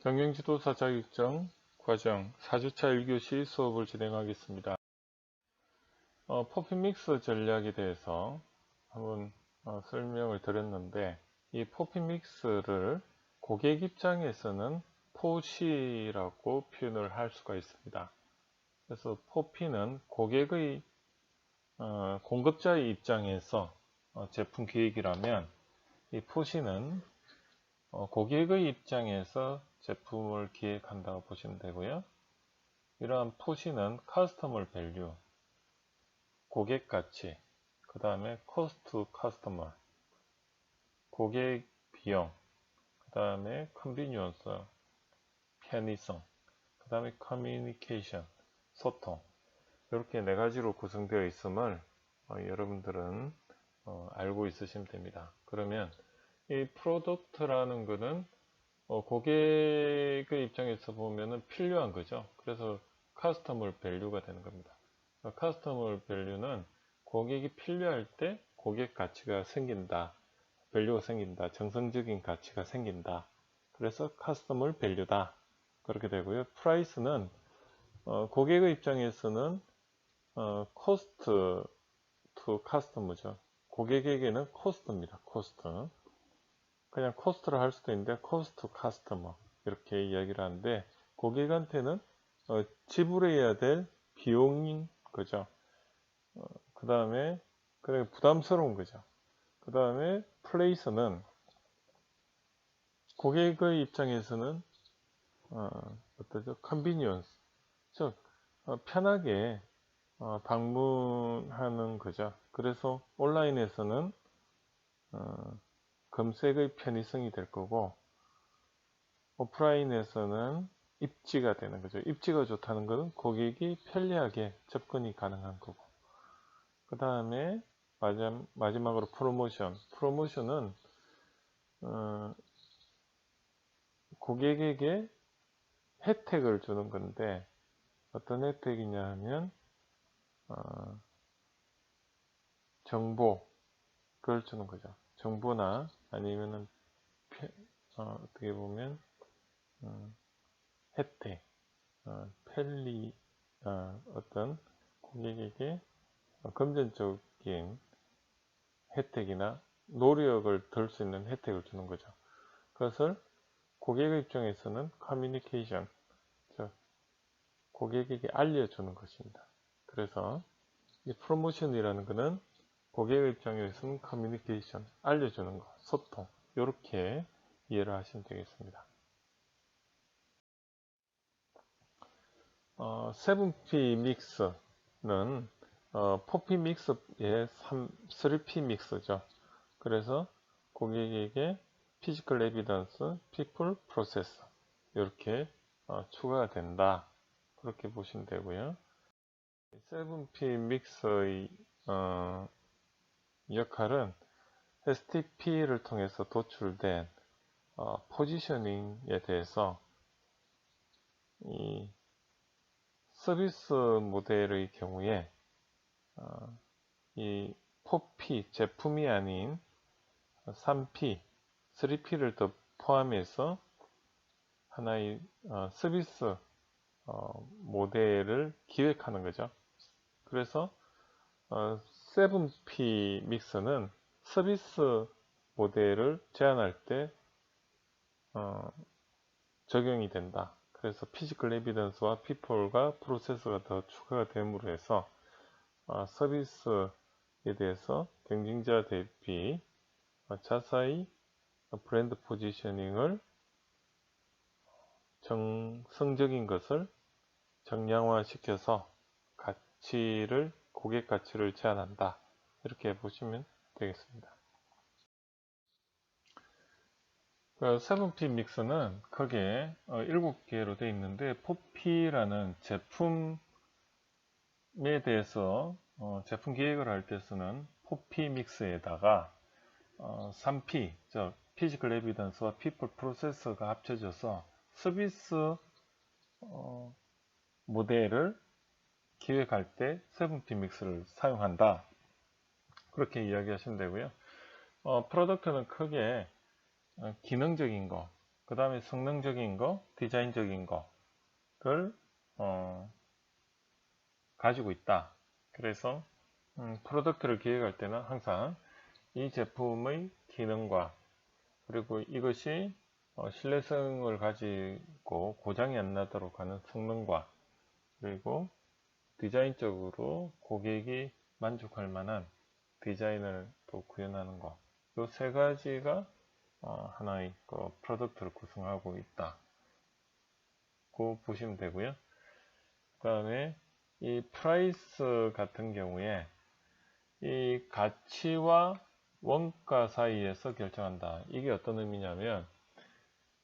경영지도사 자격증 과정 4주차 1교시 수업을 진행하겠습니다. 어, 포피믹스 전략에 대해서 한번 어, 설명을 드렸는데 이 포피믹스를 고객 입장에서는 포시라고 표현을 할 수가 있습니다. 그래서 포피는 고객의 어, 공급자의 입장에서 어, 제품 기획이라면 이 포시는 어, 고객의 입장에서 제품을 기획한다고 보시면 되고요. 이러한 포시는 커스터머 밸류, 고객 가치, 그 다음에 코스트 커스터머, 고객 비용, 그 다음에 컨비니언스, 편의성, 그 다음에 커뮤니케이션, 소통 이렇게 네 가지로 구성되어 있음을 어, 여러분들은 어, 알고 있으시면 됩니다. 그러면 이 프로덕트라는 것은 어, 고객의 입장에서 보면은 필요한 거죠. 그래서 카스터머 밸류가 되는 겁니다. 카스터머 밸류는 고객이 필요할 때 고객 가치가 생긴다. 밸류가 생긴다. 정성적인 가치가 생긴다. 그래서 카스터머 밸류다. 그렇게 되고요. 프라이스는 어, 고객의 입장에서는 어, 코스트 투 카스터머죠. 고객에게는 코스트입니다. 코스트. 그냥 코스트를 할 수도 있는데 코스트 카스터머 이렇게 이야기를 하는데 고객한테는 어, 지불해야 될 비용인 거죠. 어, 그 다음에 그래 부담스러운 거죠. 그 다음에 플레이스는 고객의 입장에서는 어, 어떠죠? 컨비니언스 즉 어, 편하게 어, 방문하는 거죠. 그래서 온라인에서는 어, 검색의 편의성이 될 거고 오프라인에서는 입지가 되는 거죠. 입지가 좋다는 것은 고객이 편리하게 접근이 가능한 거고 그 다음에 마지막으로 프로모션 프로모션은 어, 고객에게 혜택을 주는 건데 어떤 혜택이냐 하면 어, 정보 그걸 주는 거죠. 정보나 아니면은 어, 떻게 보면 어, 혜택, 어, 편리 어, 어떤 고객에게 금전적인 혜택이나 노력을 덜 수 있는 혜택을 주는 거죠. 그것을 고객의 입장에서는 커뮤니케이션, 즉 고객에게 알려주는 것입니다. 그래서 이 프로모션이라는 것은 고객의 입장에서는 커뮤니케이션, 알려주는 것, 소통 이렇게 이해를 하시면 되겠습니다. 어, 7P 믹스는 어, 4P 믹스의 3, 3P 믹스죠. 그래서 고객에게 피지컬 에비던스, 피플, 프로세스 이렇게 어, 추가가 된다. 그렇게 보시면 되고요. 7P 믹스의 어, 역할은 STP를 통해서 도출된 어, 포지셔닝에 대해서 이 서비스 모델의 경우에 어, 이 4P 제품이 아닌 3P, 3P를 더 포함해서 하나의 어, 서비스 어, 모델을 기획하는 거죠. 그래서 어, 7P 믹서는 서비스 모델을 제안할 때 어, 적용이 된다. 그래서 피지컬 에비던스와 피폴과 프로세스가 더 추가가 됨으로 해서 어, 서비스에 대해서 경쟁자 대비 어, 자사의 브랜드 포지셔닝을 정성적인 것을 정량화 시켜서 가치를 고객 가치를 제한한다 이렇게 보시면 되겠습니다. 7P 그 믹스는 크게 7개로 어, 되어 있는데 4P라는 제품에 대해서 어, 제품 기획을 할 때 쓰는 4P 믹스에다가 3P, 어, 즉 피지컬 에비던스와 피플 프로세서가 합쳐져서 서비스 모델을 기획할 때 7P 믹스를 사용한다. 그렇게 이야기하시면 되고요. 어, 프로덕트는 크게 어, 기능적인 거, 그 다음에 성능적인 거, 디자인적인 거를 어, 가지고 있다. 그래서 음, 프로덕트를 기획할 때는 항상 이 제품의 기능과 그리고 이것이 어, 신뢰성을 가지고 고장이 안 나도록 하는 성능과 그리고 디자인적으로 고객이 만족할 만한 디자인을 또 구현하는 것. 이 세 가지가 어, 하나의 그 프로덕트를 구성하고 있다. 고 보시면 되고요. 그 다음에 이 프라이스 같은 경우에 이 가치와 원가 사이에서 결정한다. 이게 어떤 의미냐면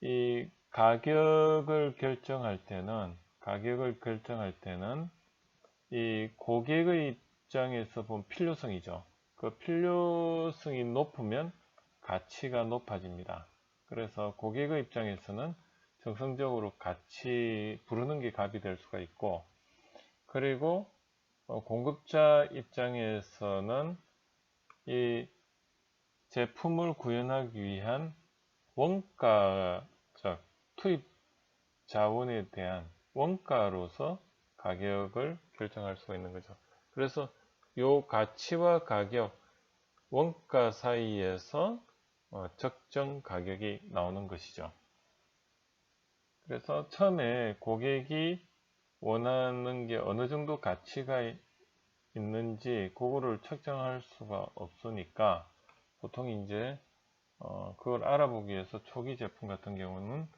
이 가격을 결정할 때는 가격을 결정할 때는 이 고객의 입장에서 본 필요성이죠. 그 필요성이 높으면 가치가 높아집니다. 그래서 고객의 입장에서는 정성적으로 같이 부르는 게 값이 될 수가 있고 그리고 어, 공급자 입장에서는 이 제품을 구현하기 위한 원가적 투입 자원에 대한 원가로서 가격을 결정할 수가 있는 거죠. 그래서 요 가치와 가격, 원가 사이에서 어, 적정 가격이 나오는 것이죠. 그래서 처음에 고객이 원하는 게 어느 정도 가치가 있는지 그거를 측정할 수가 없으니까 보통 이제 어, 그걸 알아보기 위해서 초기 제품 같은 경우는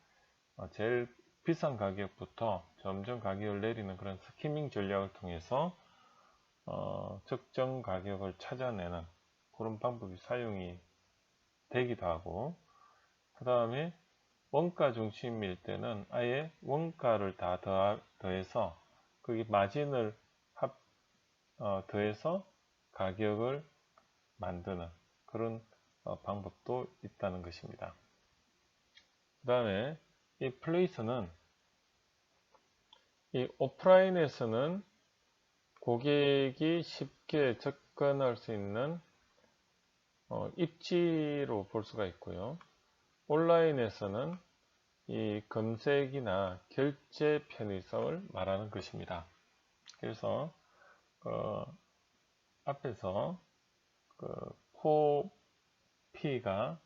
어, 제일 비싼 가격부터 점점 가격을 내리는 그런 스키밍 전략을 통해서 어, 적정 가격을 찾아내는 그런 방법이 사용이 되기도 하고 그 다음에 원가 중심일 때는 아예 원가를 다 더해서 거기 마진을 합, 어, 더해서 가격을 만드는 그런 어, 방법도 있다는 것입니다. 그 다음에 이 플레이스는 이 오프라인에서는 고객이 쉽게 접근할 수 있는 어, 입지로 볼 수가 있고요. 온라인에서는 이 검색이나 결제 편의성을 말하는 것입니다. 그래서 그 앞에서 그 포피가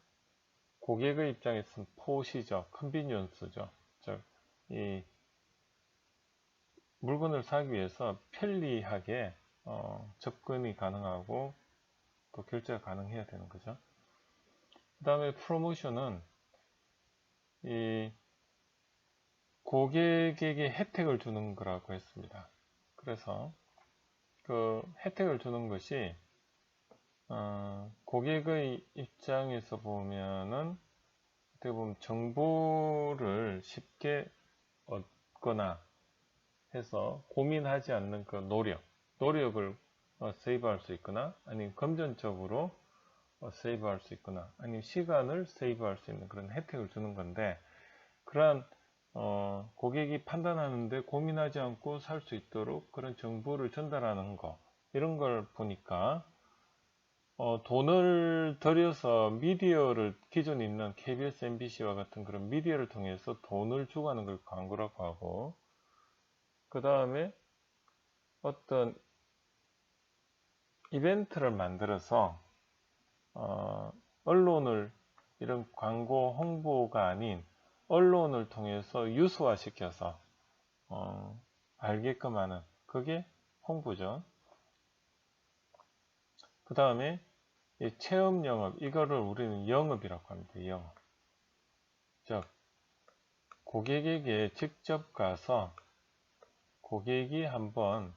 고객의 입장에서는 포시죠. 컨비니언스죠. 즉, 이 물건을 사기 위해서 편리하게 어, 접근이 가능하고 또 결제가 가능해야 되는 거죠. 그 다음에 프로모션은 이 고객에게 혜택을 주는 거라고 했습니다. 그래서 그 혜택을 주는 것이 어, 고객의 입장에서 보면은 어떻게 보면 정보를 쉽게 얻거나 해서 고민하지 않는 그 노력, 노력을 어, 세이브할 수 있거나 아니면 금전적으로 어, 세이브할 수 있거나 아니면 시간을 세이브할 수 있는 그런 혜택을 주는 건데 그러한 어, 고객이 판단하는데 고민하지 않고 살 수 있도록 그런 정보를 전달하는 거 이런 걸 보니까 어, 돈을 들여서 미디어를 기존에 있는 KBS, MBC와 같은 그런 미디어를 통해서 돈을 주고 하는 걸 광고라고 하고 그 다음에 어떤 이벤트를 만들어서 어, 언론을 이런 광고 홍보가 아닌 언론을 통해서 유수화 시켜서 어, 알게끔 하는 그게 홍보죠. 그 다음에 체험 영업 이거를 우리는 영업이라고 합니다. 영업. 즉 고객에게 직접 가서 고객이 한번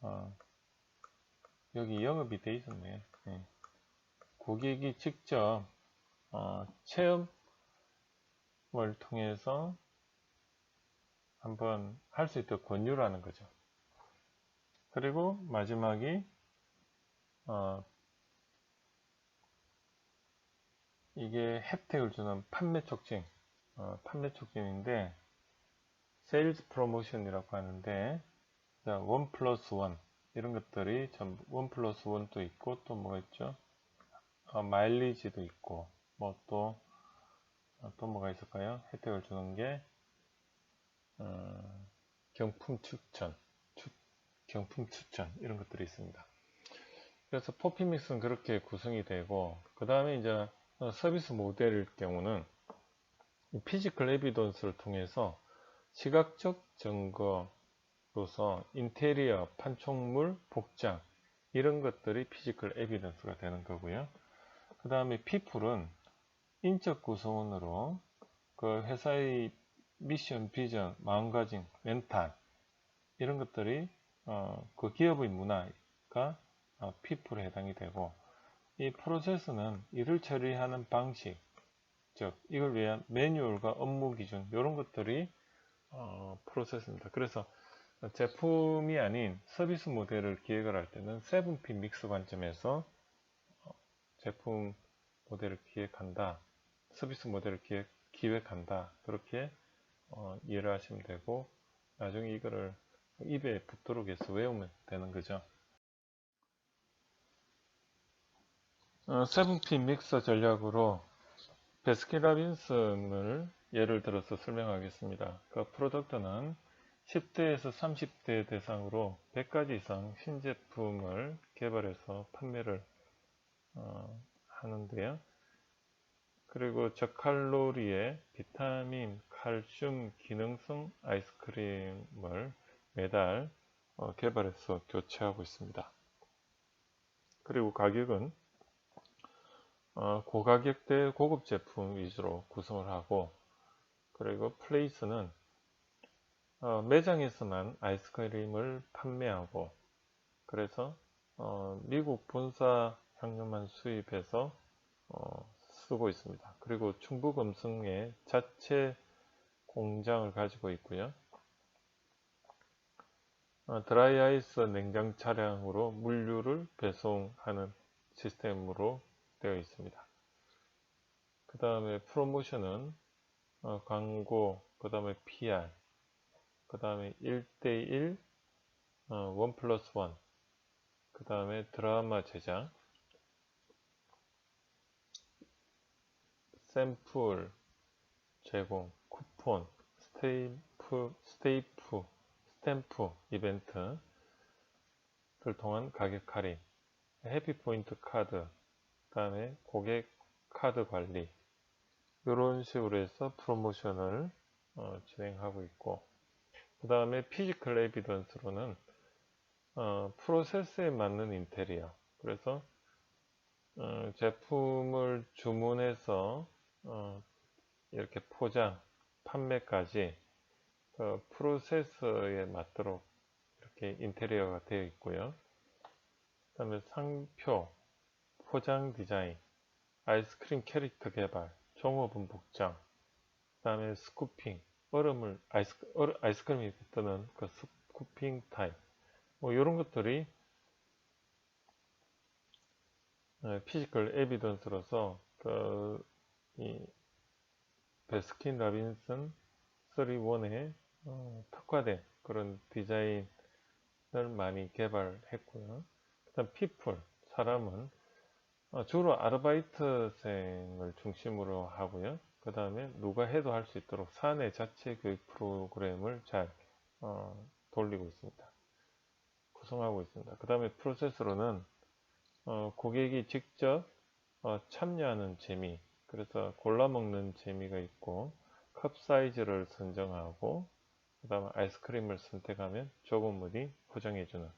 어, 여기 영업이 돼 있었네. 네. 고객이 직접 어, 체험을 통해서 한번 할 수 있도록 권유를 하는 거죠. 그리고 마지막이 어, 이게 혜택을 주는 판매 촉진 어, 판매 촉진인데 세일즈 프로모션이라고 하는데 원 플러스 원 이런 것들이 전부 원 플러스 원도 있고 또 뭐가 있죠? 어, 마일리지도 있고 뭐또 어, 또 뭐가 있을까요? 혜택을 주는 게 어, 경품 추천, 추, 경품 추천 이런 것들이 있습니다. 그래서 포피믹스는 그렇게 구성이 되고 그 다음에 이제 어, 서비스 모델일 경우는 피지컬 에비던스를 통해서 시각적 증거로서 인테리어, 판촉물, 복장 이런 것들이 피지컬 에비던스가 되는 거고요. 그 다음에 피플은 인적 구성원으로 그 회사의 미션, 비전, 마음가짐, 멘탈 이런 것들이 어, 그 기업의 문화가 어, 피플에 해당이 되고 이 프로세스는 일을 처리하는 방식 즉 이걸 위한 매뉴얼과 업무 기준 이런 것들이 어, 프로세스입니다. 그래서 제품이 아닌 서비스 모델을 기획을 할 때는 7P 믹스 관점에서 어, 제품 모델을 기획한다. 서비스 모델을 기획, 기획한다. 그렇게 어, 이해를 하시면 되고 나중에 이거를 입에 붙도록 해서 외우면 되는 거죠. 어, 7P 믹서 전략으로 베스킨라빈슨을 예를 들어서 설명하겠습니다. 그 프로덕트는 10대에서 30대 대상으로 100가지 이상 신제품을 개발해서 판매를 어, 하는데요. 그리고 저칼로리의 비타민, 칼슘, 기능성 아이스크림을 매달 어, 개발해서 교체하고 있습니다. 그리고 가격은 어, 고가격대 고급 제품 위주로 구성을 하고 그리고 플레이스는 어, 매장에서만 아이스크림을 판매하고 그래서 어, 미국 본사 향료만 수입해서 어, 쓰고 있습니다. 그리고 충북 음성에 자체 공장을 가지고 있고요. 어, 드라이아이스 냉장 차량으로 물류를 배송하는 시스템으로 되어 있습니다. 그 다음에 프로모션은 어, 광고, 그 다음에 PR, 그 다음에 1대1, 어, 1 플러스 1, 그 다음에 드라마 제작, 샘플 제공, 쿠폰, 스테이프, 스테이프, 스탬프 이벤트를 통한 가격 할인, 해피포인트 카드, 그 다음에 고객 카드 관리 이런 식으로 해서 프로모션을 어, 진행하고 있고 그 다음에 피지컬 에비던스로는 어, 프로세스에 맞는 인테리어. 그래서 어, 제품을 주문해서 어, 이렇게 포장 판매까지 그 프로세스에 맞도록 이렇게 인테리어가 되어 있고요. 그 다음에 상표 포장 디자인, 아이스크림 캐릭터 개발, 종업은 복장, 그 다음에 스쿠핑, 얼음을 아이스, 얼, 아이스크림이 뜨는 그 스쿠핑 타입, 뭐 이런 것들이 네, 피지컬 에비던스로서 그, 이 베스킨 라빈슨 3-1에 어, 특화된 그런 디자인을 많이 개발했고요. 그 다음 피플, 사람은 어, 주로 아르바이트생을 중심으로 하고요. 그 다음에 누가 해도 할 수 있도록 사내 자체 교육 프로그램을 잘 어, 돌리고 있습니다. 구성하고 있습니다. 그 다음에 프로세스로는 어, 고객이 직접 어, 참여하는 재미 그래서 골라 먹는 재미가 있고 컵 사이즈를 선정하고 그 다음에 아이스크림을 선택하면 조금물이 포장해주는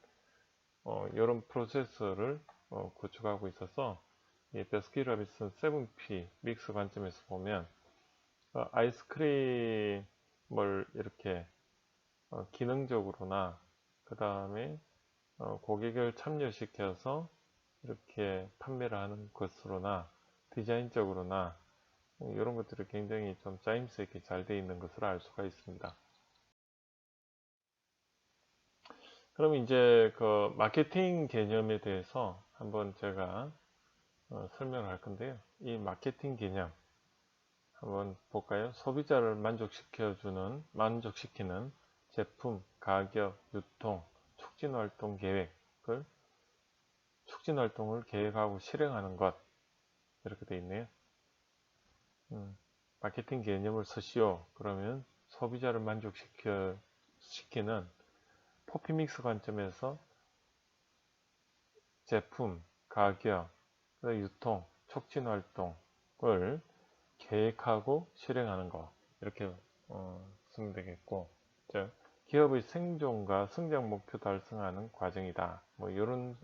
어, 이런 프로세스를 어, 구축하고 있어서 이 베스키라비슨 7P 믹스 관점에서 보면 어, 아이스크림을 이렇게 어, 기능적으로나 그 다음에 어, 고객을 참여시켜서 이렇게 판매를 하는 것으로나 디자인적으로나 이런 것들이 굉장히 좀 짜임새 있게 잘 되어 있는 것을 알 수가 있습니다. 그럼 이제 그 마케팅 개념에 대해서 한번 제가 어, 설명을 할 건데요. 이 마케팅 개념 한번 볼까요? 소비자를 만족시켜주는, 만족시키는 제품, 가격, 유통, 촉진활동 계획을 촉진활동을 계획하고 실행하는 것 이렇게 돼 있네요. 음, 마케팅 개념을 쓰시오. 그러면 소비자를 만족시켜 시키는 포피믹스 관점에서 제품, 가격, 유통, 촉진 활동을 계획하고 실행하는 거 이렇게 어, 쓰면 되겠고 즉 기업의 생존과 성장 목표 달성하는 과정이다. 뭐 이런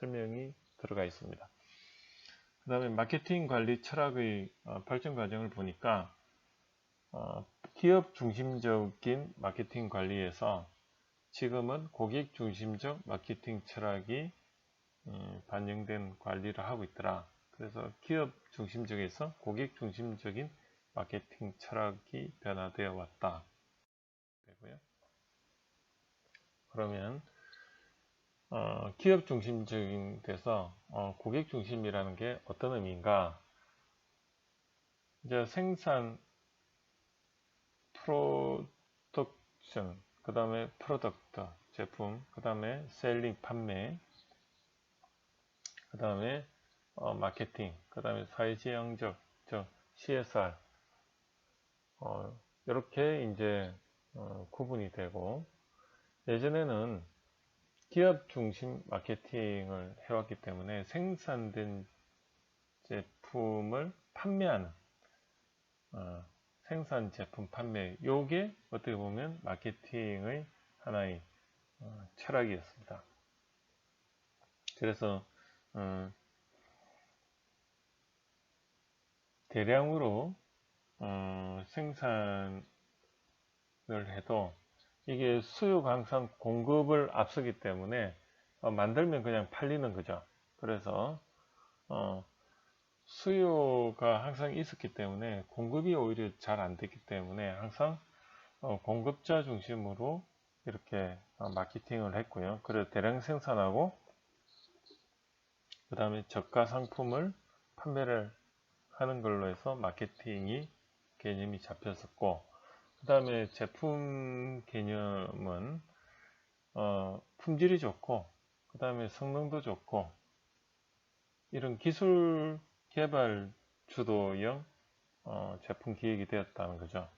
설명이 들어가 있습니다. 그 다음에 마케팅 관리 철학의 어, 발전 과정을 보니까 어, 기업 중심적인 마케팅 관리에서 지금은 고객 중심적 마케팅 철학이 음, 반영된 관리를 하고 있더라. 그래서 기업 중심적에서 고객 중심적인 마케팅 철학이 변화되어 왔다. 되고요. 그러면 어, 기업 중심적인 데서 어, 고객 중심이라는 게 어떤 의미인가? 이제 생산 프로덕션, 그 다음에 프로덕트 제품, 그 다음에 셀링 판매, 그 다음에 어, 마케팅, 그 다음에 사회지향적 저 CSR 어, 이렇게 이제 어, 구분이 되고 예전에는 기업 중심 마케팅을 해왔기 때문에 생산된 제품을 판매하는 어, 생산 제품 판매 요게 어떻게 보면 마케팅의 하나의 어, 철학이었습니다. 그래서 어, 대량으로 어, 생산을 해도 이게 수요가 항상 공급을 앞서기 때문에 어, 만들면 그냥 팔리는 거죠. 그래서 어, 수요가 항상 있었기 때문에 공급이 오히려 잘 안 됐기 때문에 항상 어, 공급자 중심으로 이렇게 어, 마케팅을 했고요. 그래서 대량 생산하고 그 다음에 저가 상품을 판매를 하는 걸로 해서 마케팅이 개념이 잡혔었고 그 다음에 제품 개념은 어, 품질이 좋고 그 다음에 성능도 좋고 이런 기술 개발 주도형 어, 제품 기획이 되었다는 거죠.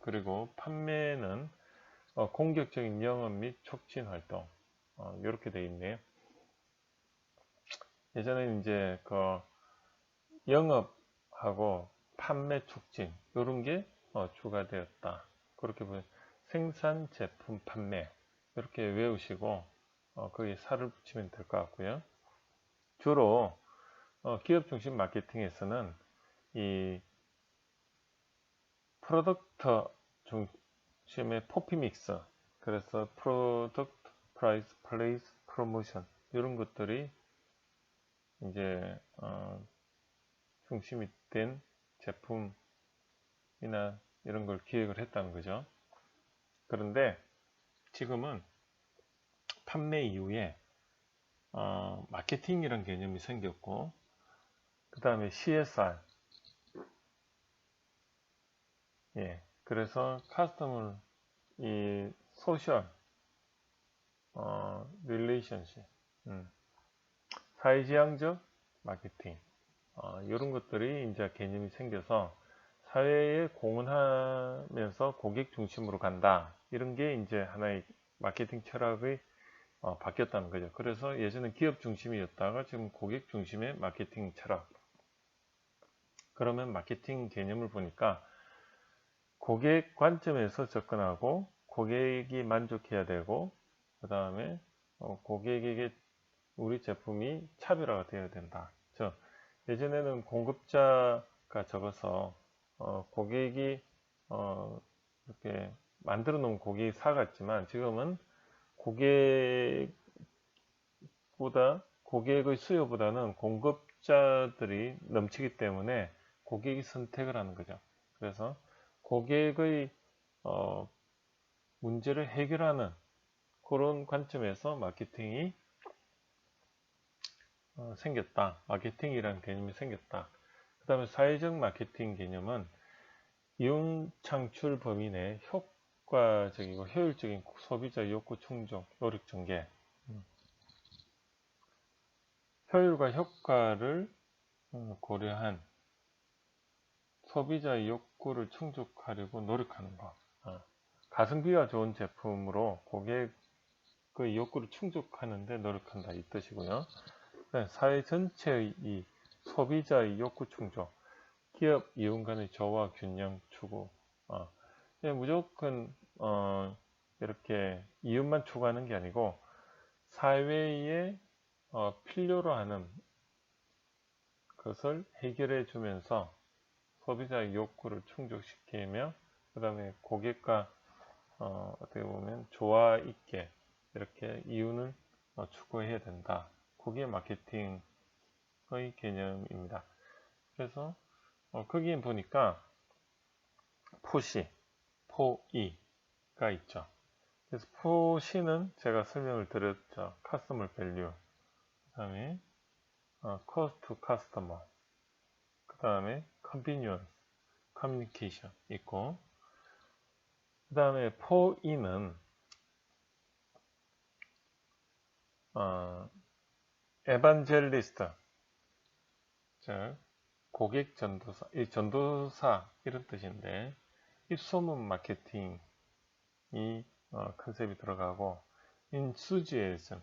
그리고 판매는 어, 공격적인 영업 및 촉진 활동 어, 이렇게 되어 있네요. 예전에 이제 그 영업하고 판매 촉진 이런 게 어, 추가되었다. 그렇게 보면 생산 제품 판매 이렇게 외우시고 어, 거기에 살을 붙이면 될 것 같고요. 주로 어, 기업 중심 마케팅에서는 이 프로덕트 중심의 포피믹스 그래서 프로덕트 프라이스 플레이스 프로모션 이런 것들이 이제 어, 중심이 된 제품이나 이런 걸 기획을 했다는 거죠. 그런데 지금은 판매 이후에 어, 마케팅이란 개념이 생겼고 그 다음에 CSR 예, 그래서 카스터머 이 소셜 어, 릴레이션십 음, 사회지향적 마케팅 어, 이런 것들이 이제 개념이 생겨서 사회에 공헌하면서 고객 중심으로 간다 이런 게 이제 하나의 마케팅 철학의 어, 바뀌었다는 거죠. 그래서 예전에 기업 중심이었다가 지금 고객 중심의 마케팅 철학. 그러면 마케팅 개념을 보니까 고객 관점에서 접근하고 고객이 만족해야 되고 그 다음에 어, 고객에게 우리 제품이 차별화가 되어야 된다. 즉 예전에는 공급자가 적어서 어, 고객이 어, 이렇게 만들어 놓은 고객이 사갔지만 지금은 고객보다 고객의 수요보다는 공급자들이 넘치기 때문에 고객이 선택을 하는 거죠. 그래서 고객의 어, 문제를 해결하는 그런 관점에서 마케팅이 어, 생겼다. 마케팅이라는 개념이 생겼다. 그 다음에 사회적 마케팅 개념은 이용 창출 범위 내 효과적이고 효율적인 소비자 욕구 충족, 노력 전개. 음. 효율과 효과를 어, 고려한 소비자의 욕구를 충족하려고 노력하는 것. 어, 가성비가 좋은 제품으로 고객의 욕구를 충족하는데 노력한다 이 뜻이고요. 네, 사회 전체의 이 소비자의 욕구 충족, 기업 이용 간의 조화 균형 추구. 어, 무조건 어, 이렇게 이윤만 추구하는 게 아니고 사회에 어, 필요로 하는 것을 해결해 주면서 소비자의 욕구를 충족시키며 그 다음에 고객과 어, 떻게 보면 조화 있게 이렇게 이윤을 어, 추구해야 된다. 그게 마케팅의 개념입니다. 그래서 어, 거기에 보니까 포시, 포이가 있죠. 그래서 포시는 제가 설명을 드렸죠. 카스터머 밸류. 그 다음에 어, to customer. 그 다음에 convenience, communication 있고 그 다음에 포이는 어, 에반젤리스트 즉 고객 전도사 이 전도사 이런 뜻인데 입소문 마케팅이 어, 컨셉이 들어가고 인수지에즘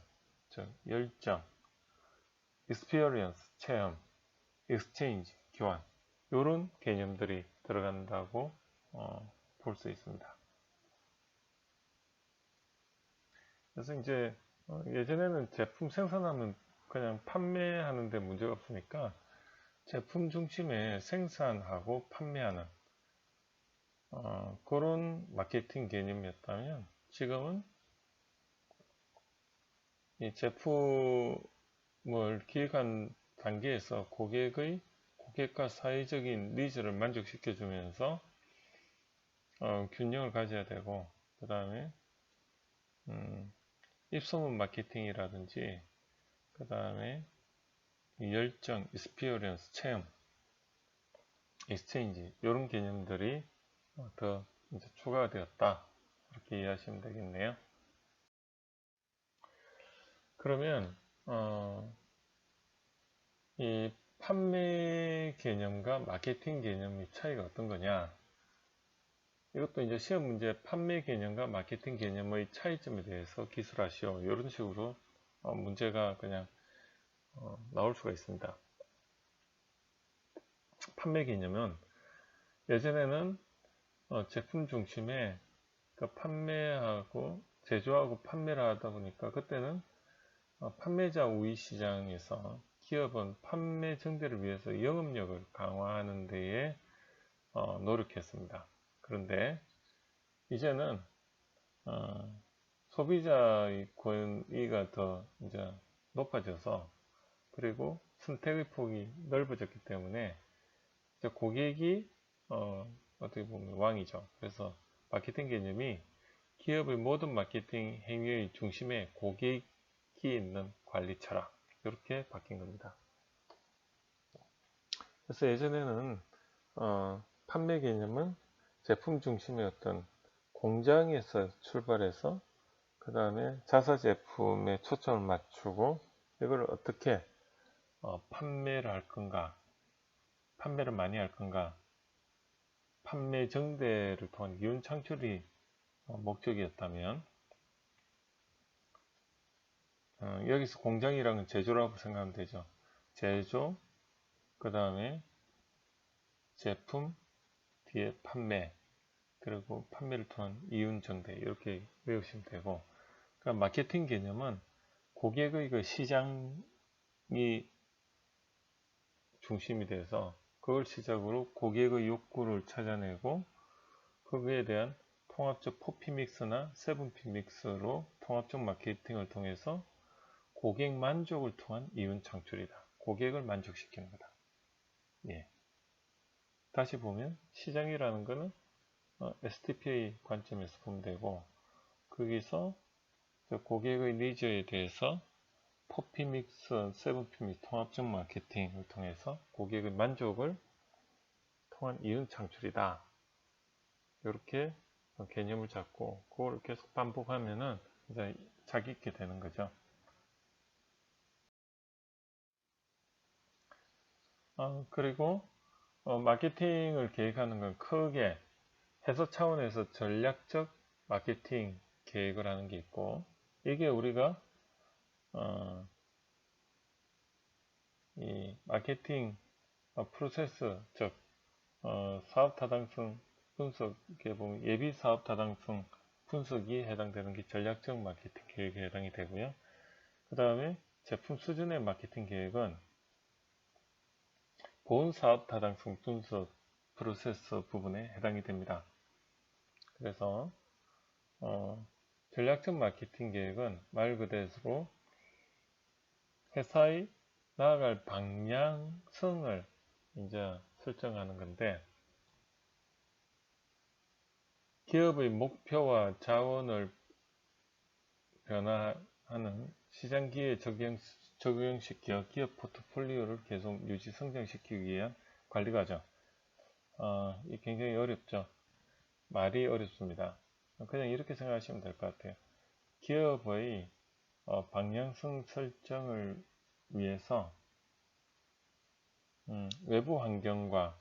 즉 열정 experience 체험 exchange 교환 이런 개념들이 들어간다고 어, 볼 수 있습니다. 그래서 이제 어, 예전에는 제품 생산하면 그냥 판매하는데 문제가 없으니까 제품 중심의 생산하고 판매하는 어, 그런 마케팅 개념이었다면 지금은 이 제품을 기획한 단계에서 고객의 고객과 사회적인 니즈를 만족시켜 주면서 어, 균형을 가져야 되고 그 다음에 음, 입소문 마케팅이라든지 그 다음에 열정, experience, 체험, exchange 이런 개념들이 어, 더 추가가 되었다 이렇게 이해하시면 되겠네요. 그러면 어, 이 판매 개념과 마케팅 개념의 차이가 어떤 거냐? 이것도 이제 시험 문제 판매 개념과 마케팅 개념의 차이점에 대해서 기술하시오. 이런 식으로 어, 문제가 그냥 어, 나올 수가 있습니다. 판매 개념은 예전에는 어, 제품 중심에 그 판매하고 제조하고 판매를 하다 보니까 그때는 어, 판매자 우위 시장에서 기업은 판매 증대를 위해서 영업력을 강화하는 데에 어, 노력했습니다. 그런데 이제는 어, 소비자의 권위가 더 이제 높아져서 그리고 선택의 폭이 넓어졌기 때문에 고객이 어, 어떻게 보면 왕이죠. 그래서 마케팅 개념이 기업의 모든 마케팅 행위의 중심에 고객이 있는 관리 철학 이렇게 바뀐 겁니다. 그래서 예전에는 어, 판매 개념은 제품 중심의 어떤 공장에서 출발해서 그 다음에 자사 제품에 초점을 맞추고 이걸 어떻게 어, 판매를 할 건가 판매를 많이 할 건가 판매 정대를 통한 이윤 창출이 어, 목적이었다면 어, 여기서 공장이랑은 제조라고 생각하면 되죠. 제조 그 다음에 제품 뒤에 판매 그리고 판매를 통한 이윤 정대 이렇게 외우시면 되고. 그러니까 마케팅 개념은 고객의 그 시장이 중심이 돼서 그걸 시작으로 고객의 욕구를 찾아내고 거기에 대한 통합적 포피믹스나 세븐피믹스로 통합적 마케팅을 통해서 고객 만족을 통한 이윤 창출이다. 고객을 만족시키는 거다. 예. 다시 보면 시장이라는 것은 어, STPA 관점에서 보면 되고 거기서 고객의 니즈에 대해서 포피믹스, 세븐피믹스 통합적 마케팅을 통해서 고객의 만족을 통한 이윤 창출이다. 이렇게 개념을 잡고 그걸 계속 반복하면은 이제 자기 있게 되는 거죠. 어, 그리고 어, 마케팅을 계획하는 건 크게 회사 차원에서 전략적 마케팅 계획을 하는 게 있고 이게 우리가 어, 이 마케팅 어, 프로세스 즉 어, 사업 타당성 분석에 보면 예비 사업 타당성 분석이 해당되는 게 전략적 마케팅 계획에 해당이 되고요. 그 다음에 제품 수준의 마케팅 계획은 본 사업 타당성 분석 프로세스 부분에 해당이 됩니다. 그래서 어, 전략적 마케팅 계획은 말 그대로 회사의 나아갈 방향성을 이제 설정하는 건데 기업의 목표와 자원을 변화하는 시장 기회에 적용, 적용시켜 기업 포트폴리오를 계속 유지 성장시키기 위한 관리 과정. 어, 이 굉장히 어렵죠. 말이 어렵습니다. 그냥 이렇게 생각하시면 될 것 같아요. 기업의 어, 방향성 설정을 위해서 음, 외부 환경과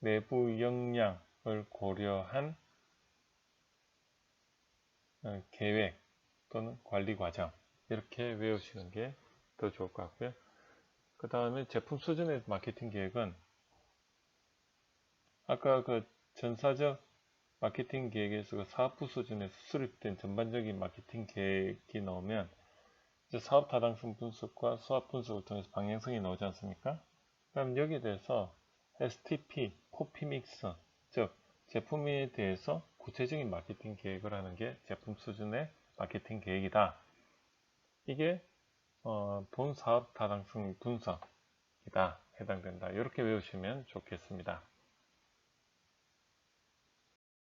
내부 역량을 고려한 어, 계획 또는 관리 과정 이렇게 외우시는 게 더 좋을 것 같고요. 그 다음에 제품 수준의 마케팅 계획은 아까 그 전사적 마케팅 계획에서 그 사업부 수준에서 수립된 전반적인 마케팅 계획이 나오면 이제 사업 타당성 분석과 수합 분석을 통해서 방향성이 나오지 않습니까? 그럼 여기에 대해서 STP, 코피 믹스, 즉 제품에 대해서 구체적인 마케팅 계획을 하는 게 제품 수준의 마케팅 계획이다. 이게 어, 본 사업 타당성 분석이다. 해당된다. 이렇게 외우시면 좋겠습니다.